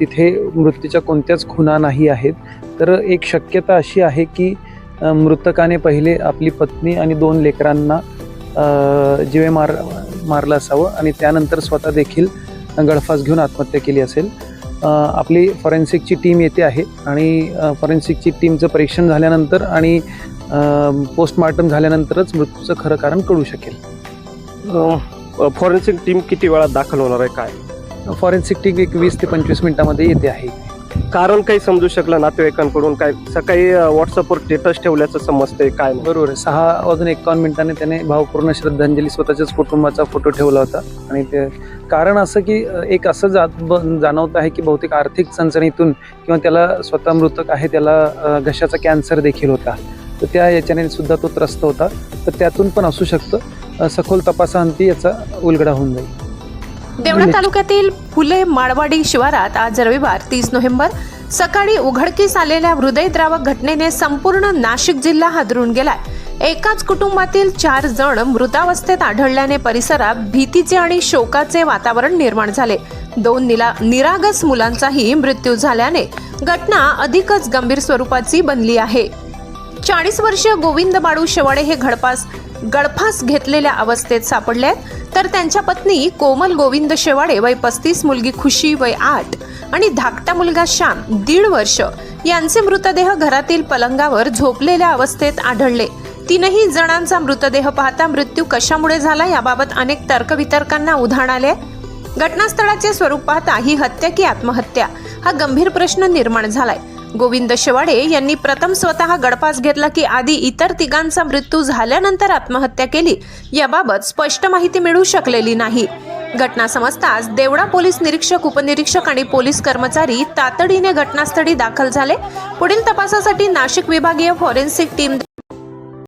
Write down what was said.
तिथे मृत्यूच्या कोणत्याच खुणा नाही आहेत. तर एक शक्यता अशी आहे की मृतकाने पहिले आपली पत्नी आणि दोन लेकरांना जिवे मार मारलं असावं आणि त्यानंतर स्वतः देखील गळफास घेऊन आत्महत्या केली असेल. आपली फॉरेन्सिकची टीम येते आहे आणि फॉरेन्सिकची टीमचं परीक्षण झाल्यानंतर आणि पोस्टमार्टम झाल्यानंतरच मृत्यूचं खरं कारण कळू शकेल. फॉरेन्सिक टीम किती वेळात दाखल होणार आहे काय? फॉरेन्सिक टीम एक वीस ते पंचवीस मिनिटामध्ये येते आहे. कारण काही समजू शकलं नातेवाईकांकडून? काय सकाळी व्हॉट्सअपवर स्टेटस ठेवल्याचं समजतंय काय. बरोबर आहे. सहा वाजून एकावन्न मिनिटांनी त्याने भावपूर्ण श्रद्धांजली स्वतःच्याच कुटुंबाचा फोटो ठेवला होता. आणि ते कारण असं की एक असं जा ब- जाणवत आहे की बहुतेक आर्थिक चणचणीतून किंवा त्याला स्वतः मृतक आहे त्याला घशाचा कॅन्सर देखील होता. तर त्या याच्याने सुद्धा तो त्रस्त होता. तर त्यातून पण असू शकतं. सखोल तपासाअंती याचा उलगडा होऊन जाईल. देवळा तालुक्यातील फुले माळवाडी शिवारात आज रविवार तीस नोव्हेंबर. सकाळी उघडकीस आलेल्या हृदयद्रावक घटनेने संपूर्ण नाशिक जिल्हा हादरून गेलाय. एकाच कुटुंबातील चार जण मृतावस्थेत आढळल्याने परिसरात भीतीचे आणि शोकाचे वातावरण निर्माण झाले. दोन निला निरागस मुलांचाही मृत्यू झाल्याने घटना अधिकच गंभीर स्वरूपाची बनली आहे. चाळीस वर्षीय गोविंद बाळू शेवाडे हे घडपास गळफास घेतलेल्या अवस्थेत सापडले आहेत, तर त्यांच्या पत्नी कोमल गोविंद शेवाडे वय पस्तीस मुलगी खुशी वय आठ आणि धाकटा मुलगा श्याम दीड वर्ष यांचे मृतदेह घरातील पलंगावर झोपलेल्या अवस्थेत आढळले. तीनही जणांचा मृतदेह पाहता मृत्यू कशामुळे झाला याबाबत अनेक तर्कवितर्कांना उधाण आले घटनास्थळाचे स्वरूप पाहता ही हत्या की आत्महत्या हा गंभीर प्रश्न निर्माण झालाय. गोविंद शेवाडे यांनी प्रथम स्वतः गडपास घेतला की आधी इतर तिघांचा मृत्यू झाल्यानंतर आत्महत्या केली. याबाबत स्पष्ट माहिती मिळू शकलेली नाही. घटना समजताच देवडा पोलीस निरीक्षक उपनिरीक्षक आणि पोलीस कर्मचारी तातडीने घटनास्थळी दाखल झाले. पुढील तपासासाठी नाशिक विभागीय फॉरेन्सिक टीम